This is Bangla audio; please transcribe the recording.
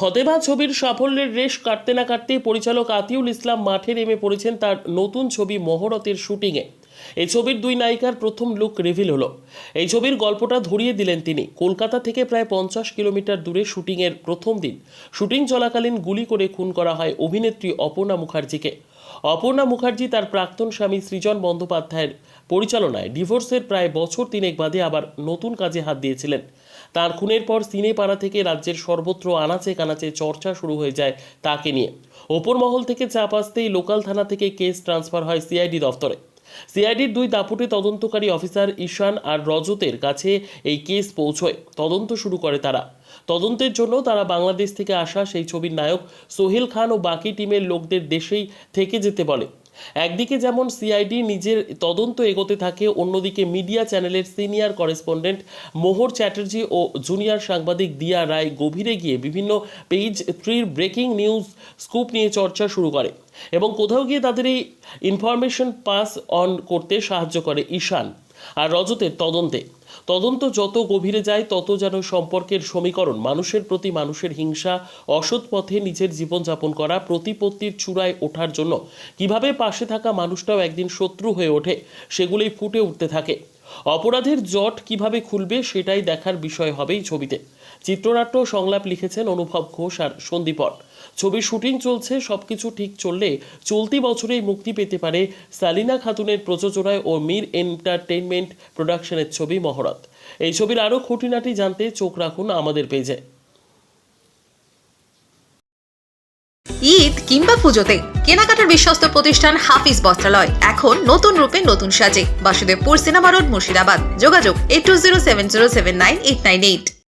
ফতেমা ছবির সাফল্যের রেশ কাটতে না কাটতে পরিচালক আতিউল ইসলাম মাঠে নেমে পড়েছেন তার নতুন ছবি মহরতের শুটিংয়ে। এই ছবির দুই নায়িকার প্রথম লুক রিভিল হলো। এই ছবির গল্পটা ধরিয়ে দিলেন তিনি। কলকাতা থেকে প্রায় পঞ্চাশ কিলোমিটার দূরে শুটিংয়ের প্রথম দিন। শুটিং চলাকালীন গুলি করে খুন করা হয় অভিনেত্রী অপর্ণা মুখার্জিকে। অপর্ণা মুখার্জি তার প্রাক্তন স্বামী সৃজন বন্দ্যোপাধ্যায়ের পরিচালনায় ডিভোর্সের প্রায় বছর তিনেক বাদে আবার নতুন কাজে হাত দিয়েছিলেন। তার খুনের পর সিনেপাড়া থেকে রাজ্যের সর্বত্র আনাচে কানাচে চর্চা শুরু হয়ে যায় তাকে নিয়ে। ওপর মহল থেকে চাপ আসতেই লোকাল থানা থেকে কেস ট্রান্সফার হয় সিআইডি দফতরে। সিআইডির দুই দাপুটে তদন্তকারী অফিসার ঈশান আর রজতের কাছে এই কেস পৌঁছয়। তদন্ত শুরু করে তারা। তদন্তের জন্য তারা বাংলাদেশ থেকে আসা সেই ছবির নায়ক সোহেল খান ও বাকি টিমের লোকদের দেশেই থেকে যেতে বলে। একদিকে যেমন সিআইডি নিজের তদন্ত এগোতে থাকে, অন্যদিকে মিডিয়া চ্যানেলের সিনিয়র করেসপন্ডেন্ট মোহর চ্যাটার্জি ও জুনিয়র সাংবাদিক দিয়া রায় গভীরে গিয়ে বিভিন্ন পেজ থ্রির ব্রেকিং নিউজ স্কুপ নিয়ে চর্চা শুরু করে এবং কোথাও গিয়ে তাদের এই ইনফরমেশন পাস অন করতে সাহায্য করে ঈশান। আর রজতের তদন্তে। তদন্ত যত গভীরে যায়, তত যেন সম্পর্কের সমীকরণ, মানুষের প্রতি মানুষের হিংসা, অসৎ পথে নিজের জীবনযাপন করা, প্রতিপত্তির চূড়ায় ওঠার জন্য। কীভাবে পাশে থাকা মানুষটাও একদিন শত্রু হয়ে ওঠে, সেগুলোই ফুটে উঠতে থাকে। অপরাধের জট কীভাবে খুলবে, সেটাই দেখার বিষয় হবে এই ছবিতে। চিত্রনাট্য সংলাপ লিখেছেন অনুভব ঘোষ আর সন্দীপন। ছবির শুটিং চলছে, সবকিছু ঠিক চললে চলতি বছরেই মুক্তি পেতে পারে সালিনা খাতুনের প্রযোজনায় ও মীর এন্টারটেইনমেন্ট প্রোডাকশনের ছবি মহরত। এই ছবির আরও খুঁটিনাটি জানতে চোখ রাখুন আমাদের পেজে। ঈদ কিংবা পুজোতে কেনাকাটার বিশ্বস্ত প্রতিষ্ঠান হাফিজ বস্ত্রালয়। এখন নতুন রূপে নতুন সাজে। Basudebpur cinema road Murshidabad. যোগাযোগ eight two zero seven zero seven nine eight nine eight